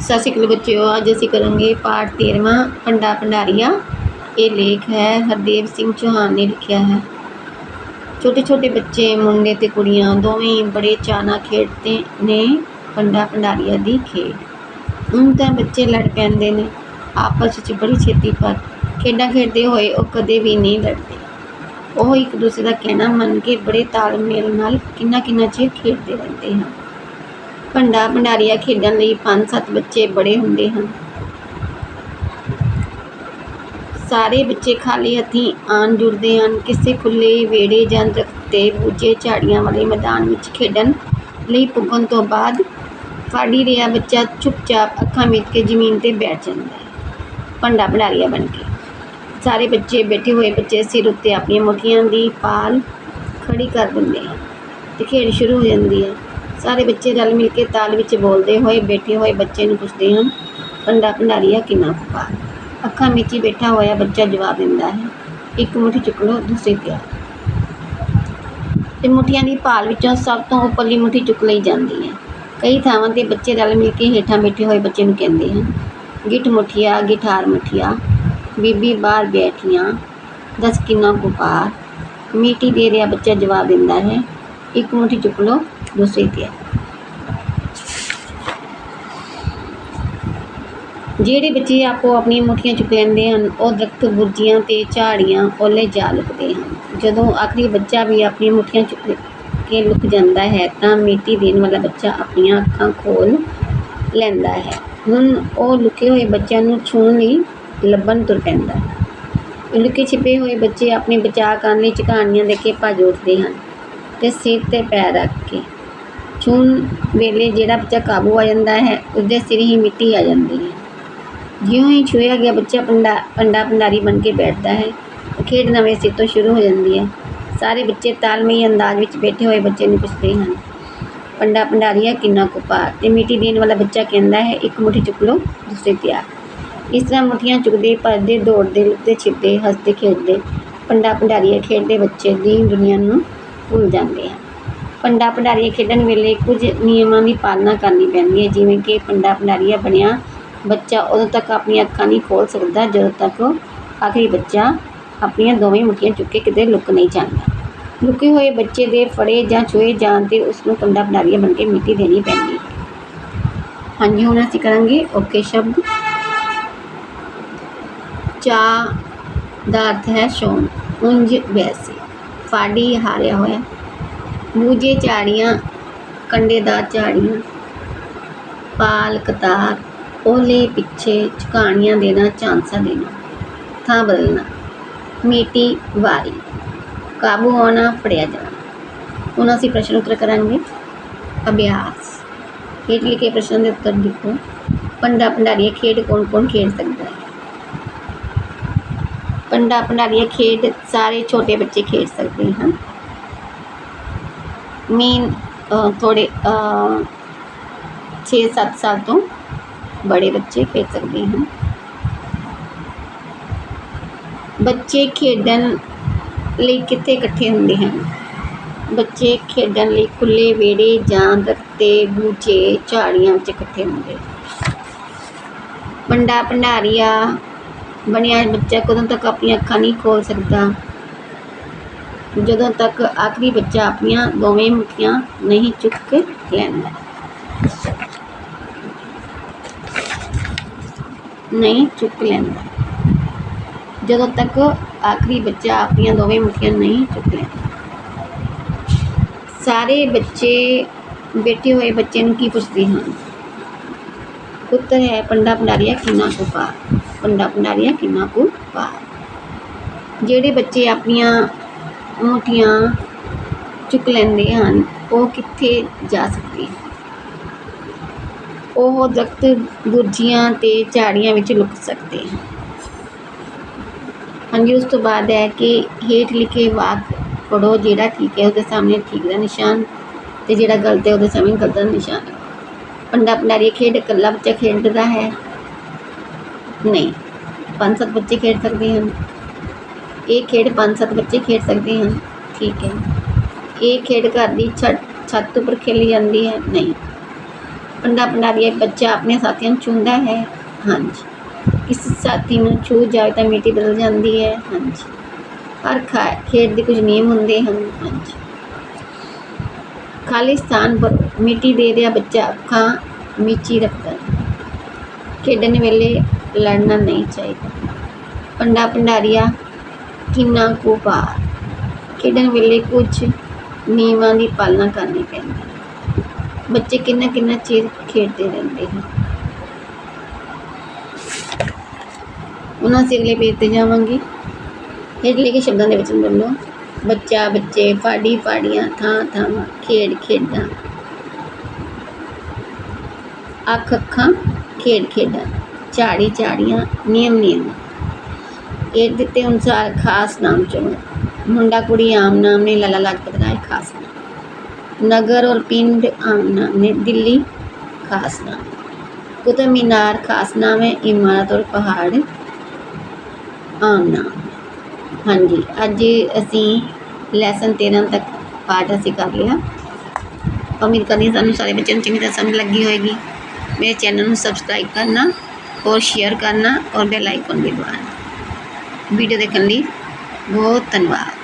ਸਤਿ ਸ਼੍ਰੀ ਅਕਾਲ ਬੱਚਿਓ, ਅੱਜ ਅਸੀਂ ਕਰਾਂਗੇ ਪਾਠ 13ਵਾਂ ਪੰਡਾ ਭੰਡਾਰੀਆ। ਇਹ ਲੇਖ ਹੈ, ਹਰਦੇਵ ਸਿੰਘ ਚੌਹਾਨ ਨੇ ਲਿਖਿਆ ਹੈ। ਛੋਟੇ ਛੋਟੇ ਬੱਚੇ, ਮੁੰਡੇ ਤੇ ਕੁੜੀਆਂ, ਦੋਵੇਂ ਬੜੇ ਚਾਅ ਨਾਲ ਖੇਡਦੇ ਨੇ ਪੰਡਾ ਭੰਡਾਰੀਆ ਦੀ ਖੇਡ। ਹੁਣ ਤਾਂ ਬੱਚੇ ਲੜ ਪੈਂਦੇ ਨੇ। ਆਪਸ ਵਿੱਚ ਬੜੀ ਛੇਤੀ ਪਰ ਖੇਡਾਂ ਖੇਡਦੇ ਹੋਏ ਉਹ ਕਦੇ ਵੀ ਨਹੀਂ ਲੜਦੇ। ਉਹ ਇੱਕ ਦੂਸਰੇ ਦਾ ਕਹਿਣਾ ਮੰਨ ਕੇ ਬੜੇ ਤਾਲਮੇਲ ਨਾਲ ਕਿੰਨਾ ਕਿੰਨਾ ਚਿਰ ਖੇਡਦੇ ਰਹਿੰਦੇ ਹਨ। ਭੰਡਾ ਭੰਡਾਰੀਆ ਖੇਡਣ ਲਈ ਪੰਜ ਸੱਤ ਬੱਚੇ ਬੜੇ ਹੁੰਦੇ ਹਨ। ਸਾਰੇ ਬੱਚੇ ਖਾਲੀ ਹੱਥੀਂ ਆਣ ਜੁੜਦੇ ਹਨ। ਕਿਸੇ ਖੁੱਲੇ ਵਿਹੜੇ ਜਾਂ ਦਰਖਤ ਤੇ ਬੂਝੇ ਝਾੜੀਆਂ ਵਾਲੇ ਮੈਦਾਨ ਵਿੱਚ ਖੇਡਣ ਲਈ ਪੁੱਗਣ ਤੋਂ ਬਾਅਦ ਫਾੜੀ ਰਿਹਾ ਬੱਚਾ ਚੁੱਪਚਾਪ ਅੱਖਾਂ ਮੀਟ ਕੇ ਜ਼ਮੀਨ ਤੇ ਬੈਠ ਜਾਂਦਾ ਹੈ। ਭੰਡਾ ਭੰਡਾਰੀਆ ਬਣ ਕੇ। ਸਾਰੇ ਬੱਚੇ ਬੈਠੇ ਹੋਏ ਬੱਚੇ ਸਿਰ ਉੱਤੇ ਆਪਣੀਆਂ ਮੁੱਠੀਆਂ ਦੀ ਪਾਲ ਖੜੀ ਕਰ ਦਿੰਦੇ ਹਨ ਤੇ ਖੇਡ ਸ਼ੁਰੂ ਹੋ ਜਾਂਦੀ ਹੈ। ਸਾਰੇ ਬੱਚੇ ਰਲ ਮਿਲ ਕੇ ਤਾਲ ਵਿੱਚ ਬੋਲਦੇ ਹੋਏ ਬੈਠੇ ਹੋਏ ਬੱਚੇ ਨੂੰ ਪੁੱਛਦੇ ਹਨ ਪੰਡਾ ਭੰਡਾਰੀਆ ਕਿੰਨਾ ਕੁਪਾਰ ਅੱਖਾਂ ਮੀਚੀ ਬੈਠਾ ਹੋਇਆ ਬੱਚਾ ਜਵਾਬ ਦਿੰਦਾ ਹੈ ਇੱਕ ਮੁੱਠੀ ਚੁੱਕ ਲਓ ਦੂਸਰੀ ਤਿਆਰ ਤੇ ਮੁੱਠੀਆਂ ਦੀ ਭਾਲ ਵਿੱਚੋਂ ਸਭ ਤੋਂ ਉੱਪਰਲੀ ਮੁੱਠੀ ਚੁੱਕ ਲਈ ਜਾਂਦੀ ਹੈ ਕਈ ਥਾਵਾਂ ਤੇ ਬੱਚੇ ਰਲ ਮਿਲ ਕੇ ਹੇਠਾਂ ਬੈਠੇ ਹੋਏ ਬੱਚੇ ਨੂੰ ਕਹਿੰਦੇ ਹਨ ਗਿੱਠ ਮੁੱਠੀਆ ਗਿਠਾਰ ਮੁੱਠੀਆ ਬੀਬੀ ਬਾਹਰ ਬੈਠੀਆਂ ਦਸ ਕਿੰਨਾ ਕੁਪਾਰ ਮੀਟੀ ਦੇ ਰਿਹਾ ਬੱਚਾ ਜਵਾਬ ਦਿੰਦਾ ਹੈ ਇੱਕ ਮੁੱਠੀ ਚੁੱਕ ਲਓ ਦੂਸਰੀ ਤਿਆਰ ਜਿਹੜੇ ਬੱਚੇ ਆਪੋ ਆਪਣੀਆਂ ਮੁੱਠੀਆਂ ਚੁੱਕ ਲੈਂਦੇ ਹਨ, ਉਹ ਦਰਖਤ, ਬੁਰਜੀਆਂ ਤੇ ਝਾੜੀਆਂ ਓਲੇ ਜਾ ਲੁਕਦੇ ਹਨ। ਜਦੋਂ ਆਖਰੀ ਬੱਚਾ ਵੀ ਆਪਣੀਆਂ ਮੁੱਠੀਆਂ ਚੁੱਕ ਕੇ ਲੁਕ ਜਾਂਦਾ ਹੈ, ਤਾਂ ਮਿੱਟੀ ਦੇਣ ਵਾਲਾ ਬੱਚਾ ਆਪਣੀਆਂ ਅੱਖਾਂ ਖੋਲ ਲੈਂਦਾ ਹੈ। ਹੁਣ ਉਹ ਲੁਕੇ ਹੋਏ ਬੱਚਿਆਂ ਨੂੰ ਛੂਹਣ ਲਈ ਲੱਭਣ ਤੁਰ ਪੈਂਦਾ ਹੈ। ਲੁਕੇ ਛਿਪੇ ਹੋਏ ਬੱਚੇ ਆਪਣੇ ਬਚਾਅ ਕਰਨ ਲਈ ਝਕਾਨੀਆਂ ਦੇ ਕੇ ਭੱਜ ਉੱਠਦੇ ਹਨ ਤੇ ਸਿਰ ਤੇ ਪੈਰ ਰੱਖ ਕੇ ਛੂਣ ਵੇਲੇ ਜਿਹੜਾ ਬੱਚਾ ਕਾਬੂ ਆ ਜਾਂਦਾ ਹੈ, ਉਸਦੇ ਸਿਰ ਹੀ ਮਿੱਟੀ ਆ ਜਾਂਦੀ ਹੈ। ਜਿਉਂ ਹੀ ਛੂਹਿਆ ਗਿਆ ਬੱਚਾ ਪੰਡਾ ਪੰਡਾ ਭੰਡਾਰੀ ਬਣ ਕੇ ਬੈਠਦਾ ਹੈ ਖੇਡ ਨਵੇਂ ਸਿਰ ਤੋਂ ਸ਼ੁਰੂ ਹੋ ਜਾਂਦੀ ਹੈ। ਸਾਰੇ ਬੱਚੇ ਤਾਲਮਈ ਅੰਦਾਜ਼ ਵਿੱਚ ਬੈਠੇ ਹੋਏ ਬੱਚੇ ਨੂੰ ਪੁੱਛਦੇ ਹਨ, ਪੰਡਾ ਭੰਡਾਰੀਆ, ਕਿੰਨਾ ਕੁਪਾਰ ਤੇ ਮਿੱਟੀ ਦੇਣ ਵਾਲਾ ਬੱਚਾ ਕਹਿੰਦਾ ਹੈ, ਇੱਕ ਮੁੱਠੀ ਚੁੱਕ ਲਓ, ਦੂਸਰੇ ਤਿਆਰ। ਇਸ ਤਰ੍ਹਾਂ ਮੁੱਠੀਆਂ ਚੁੱਕਦੇ, ਭੱਜਦੇ, ਦੌੜਦੇ, ਲੁੱਟਦੇ, ਛਿਪਦੇ, ਹੱਸਦੇ, ਖੇਡਦੇ, ਪੰਡਾ ਭੰਡਾਰੀਆ ਖੇਡਦੇ ਬੱਚੇ ਦੀ ਦੁਨੀਆ ਨੂੰ ਭੁੱਲ ਜਾਂਦੇ ਹਨ। ਪੰਡਾ ਭੰਡਾਰੀਆ ਖੇਡਣ ਵੇਲੇ ਕੁਝ ਨਿਯਮਾਂ ਦੀ ਪਾਲਣਾ ਕਰਨੀ ਪੈਂਦੀ ਹੈ ਜਿਵੇਂ ਕਿ ਪੰਡਾ ਭੰਡਾਰੀਆ ਬਣਿਆ ਬੱਚਾ ਉਦੋਂ ਤੱਕ ਆਪਣੀਆਂ ਅੱਖਾਂ ਨਹੀਂ ਖੋਲ੍ਹ ਸਕਦਾ ਜਦੋਂ ਤੱਕ ਆਖਰੀ ਬੱਚਾ ਆਪਣੀਆਂ ਦੋਵੇਂ ਮੁੱਠੀਆਂ ਚੁੱਕ ਕੇ ਕਿਤੇ ਲੁਕ ਨਹੀਂ ਜਾਂਦਾ ਲੁਕੇ ਹੋਏ ਬੱਚੇ ਦੇ ਫੜੇ ਜਾਂ ਛੂਏ ਜਾਣ 'ਤੇ ਉਸ ਨੂੰ ਪੰਡਾ ਭੰਡਾਰੀਆ ਬਣ ਕੇ ਮਿੱਟੀ ਦੇਣੀ ਪੈਂਦੀ ਹੈ ਹਾਂਜੀ ਹੁਣ ਅਸੀਂ ਕਰਾਂਗੇ ਓਕੇ ਸ਼ਬਦ ਚਾ ਦਾ ਅਰਥ ਹੈ ਸ਼ੌਂਕ ਉਂਝ ਵੈਸੇ ਫਾੜੀ ਹਾਰਿਆ ਹੋਇਆ ਬੂਝੇ ਝਾੜੀਆਂ ਕੰਡੇਦਾਰ ਝਾੜੀਆਂ ਪਾਲ ਕਤਾਰ ਓਲੇ ਪਿੱਛੇ ਝੁਕਾਣੀਆਂ ਦੇਣਾ ਝਾਂਸਾ ਦੇਣਾ ਥਾਂ ਬਦਲਣਾ ਮੀਟੀ ਵਾਰੀ ਕਾਬੂ ਆਉਣਾ ਫੜਿਆ ਜਾਣਾ ਹੁਣ ਅਸੀਂ ਪ੍ਰਸ਼ਨ ਉੱਤਰ ਕਰਾਂਗੇ ਅਭਿਆਸ ਹੇਠ ਲਿਖੇ ਪ੍ਰਸ਼ਨ ਦੇ ਉੱਤਰ ਲਿਖੋ ਪੰਡਾ ਭੰਡਾਰੀਆ ਖੇਡ ਕੌਣ ਕੌਣ ਖੇਡ ਸਕਦਾ ਹੈ ਪੰਡਾ ਭੰਡਾਰੀਆ ਖੇਡ ਸਾਰੇ ਛੋਟੇ ਬੱਚੇ ਖੇਡ ਸਕਦੇ ਹਨ ਮੀਨ ਥੋੜ੍ਹੇ ਛੇ ਸੱਤ ਸਾਲ ਤੋਂ ਬੜੇ ਬੱਚੇ ਖੇਡ ਸਕਦੇ ਹਨ। ਬੱਚੇ ਖੇਡਣ ਲਈ ਕਿੱਥੇ ਇਕੱਠੇ ਹੁੰਦੇ ਹਨ? ਬੱਚੇ ਖੇਡਣ ਲਈ ਖੁੱਲੇ ਵਿਹੜੇ ਜਾਂ ਦਰਤੇ ਬੂਝੇ ਝਾੜੀਆਂ ਵਿੱਚ ਇਕੱਠੇ ਹੁੰਦੇ ਹਨ। ਪੰਡਾ ਭੰਡਾਰੀਆ ਬਣਿਆ ਬੱਚਾ ਕਦੋਂ ਤੱਕ ਆਪਣੀਆਂ ਅੱਖਾਂ ਨਹੀਂ ਖੋਲ੍ਹ ਸਕਦਾ? ਜਦੋਂ ਤੱਕ ਆਖਰੀ ਬੱਚਾ ਆਪਣੀਆਂ ਦੋਵੇਂ ਮੁੱਠੀਆਂ ਨਹੀਂ ਚੁੱਕ ਲੈਂਦਾ ਨਹੀਂ ਚੁੱਕ ਲੈਂਦਾ ਜਦੋਂ ਤੱਕ ਆਖਰੀ ਬੱਚਾ ਆਪਣੀਆਂ ਦੋਵੇਂ ਮੁੱਠੀਆਂ ਨਹੀਂ ਚੁੱਕ ਲੈਂਦਾ ਸਾਰੇ ਬੱਚੇ ਬੈਠੇ ਹੋਏ ਬੱਚੇ ਨੂੰ ਕੀ ਪੁੱਛਦੇ ਹਨ ਉੱਤਰ ਹੈ ਪੰਡਾ ਭੰਡਾਰੀਆ ਕਿੰਨਾ ਕੁ ਪਾਰ ਪੰਡਾ ਭੰਡਾਰੀਆ ਕਿੰਨਾ ਕੁ ਪਾਰ ਜਿਹੜੇ ਬੱਚੇ ਆਪਣੀਆਂ ਮੁੱਠੀਆਂ ਚੁੱਕ ਲੈਂਦੇ ਹਨ, ਉਹ ਕਿੱਥੇ ਜਾ ਸਕਦੇ? ਹਨ ਉਹ ਦਰਖਤ ਗੁਰਜੀਆਂ ਅਤੇ ਝਾੜੀਆਂ ਵਿੱਚ ਲੁਕ ਸਕਦੇ ਹਨ। ਹਾਂਜੀ, ਉਸ ਤੋਂ ਬਾਅਦ ਹੈ ਕਿ ਹੇਠ ਲਿਖੇ ਵਾਕ ਪੜੋ ਜਿਹੜਾ ਠੀਕ ਹੈ ਉਹਦੇ ਸਾਹਮਣੇ ਠੀਕ ਦਾ ਨਿਸ਼ਾਨ ਤੇ ਜਿਹੜਾ ਗਲਤ ਹੈ ਉਹਦੇ ਸਾਹਮਣੇ ਗਲਤ ਦਾ ਨਿਸ਼ਾਨ। ਪੰਡਾ ਭੰਡਾਰੀ ਖੇਡ ਇਕੱਲਾ ਬੱਚਾ ਖੇਡਦਾ ਹੈ? ਨਹੀਂ। ਪੰਜ ਸੱਤ ਬੱਚੇ ਖੇਡ ਸਕਦੇ ਹਨ। ਇਹ ਖੇਡ ਪੰਜ ਸੱਤ ਬੱਚੇ ਖੇਡ ਸਕਦੇ ਹਨ ਠੀਕ ਹੈ ਇਹ ਖੇਡ ਘਰ ਦੀ ਛੱਤ ਛੱਤ ਉੱਪਰ ਖੇਲੀ ਜਾਂਦੀ ਹੈ ਨਹੀਂ ਪੰਡਾ ਪੰਡਾਰੀ ਬੱਚਾ ਆਪਣੇ ਸਾਥੀਆਂ ਨੂੰ ਚੁੰਦਾ ਹੈ ਹਾਂਜੀ ਕਿਸੇ ਸਾਥੀ ਨੂੰ ਛੂ ਜਾਏ ਤਾਂ ਮਿੱਟੀ ਬਦਲ ਜਾਂਦੀ ਹੈ ਹਾਂਜੀ ਹਰ ਖਾ ਖੇਡ ਦੇ ਕੁਝ ਨਿਯਮ ਹੁੰਦੇ ਹਨ ਹਾਂਜੀ ਖਾਲੀ ਸਥਾਨ ਪਰ ਮਿੱਟੀ ਦੇ ਦਿਆ ਬੱਚਾ ਅੱਖਾਂ ਮੀਚੀ ਰੱਖਦਾ ਹੈ। ਖੇਡਣ ਵੇਲੇ ਲੜਨਾ ਨਹੀਂ ਚਾਹੀਦਾ ਪੰਡਾ ਪੰਡਾਰੀਆ ਕਿੰਨਾ ਕੁ ਭਾਰ। ਖੇਡਣ ਵੇਲੇ ਕੁਝ ਨਿਯਮਾਂ ਦੀ ਪਾਲਣਾ ਕਰਨੀ ਪੈਂਦੀ ਹੈ। ਬੱਚੇ ਕਿੰਨਾ ਕਿੰਨਾ ਚਿਰ ਖੇਡਦੇ ਰਹਿੰਦੇ ਹਨ। ਉਹਨਾਂ ਸੇ ਅਗਲੇ ਪੇਜ ਤੇ ਜਾਵਾਂਗੇ। ਹੇਠ ਲਿਖੇ ਸ਼ਬਦਾਂ ਦੇ ਵਿੱਚ ਬੋਲੋ। ਬੱਚਾ, ਬੱਚੇ, ਫਾੜੀ, ਫਾੜੀਆਂ, ਥਾਂ ਥਾਂ, ਖੇਡ, ਖੇਡਾਂ। ਅੱਖ, ਅੱਖਾਂ, ਖੇਡ, ਖੇਡਾਂ। ਝਾੜੀ, ਝਾੜੀਆਂ, ਨਿਯਮ ਨਿਯਮ। ਇਹ ਦਿੱਤੇ ਅਨੁਸਾਰ ਖਾਸ ਨਾਮ ਚੁਣੋ ਮੁੰਡਾ ਕੁੜੀ ਆਮ ਨਾਮ ਨੇ ਲਾਲਾ ਲਾਜਪਤ ਰਾਏ ਖਾਸ ਨਾਮ नगर और पिंड आम नाम है दिल्ली खास नाम कुतुब मीनार खास नाम है इमारत और पहाड़ ਆਮ ਨਾਮ ਹਾਂਜੀ ਅੱਜ ਅਸੀਂ ਲੈਸਨ 13 ਤੱਕ ਪਾਠ ਅਸੀਂ ਕਰ ਲਿਆ ਉਮੀਦ ਕਰਦੀ ਹਾਂ ਸਾਨੂੰ ਸਾਰੇ ਬੱਚਿਆਂ ਨੂੰ ਚੰਗੀ ਤਰ੍ਹਾਂ ਸਮਝ ਲੱਗੀ ਹੋਏਗੀ ਮੇਰੇ ਚੈਨਲ ਨੂੰ ਸਬਸਕ੍ਰਾਈਬ ਕਰਨਾ ਔਰ ਸ਼ੇਅਰ ਕਰਨਾ ਔਰ ਬੈਲ ਆਈਕਨ ਵੀ ਦਬਾਉਣਾ ਵੀਡੀਓ ਦੇਖਣ ਲਈ ਬਹੁਤ ਧੰਨਵਾਦ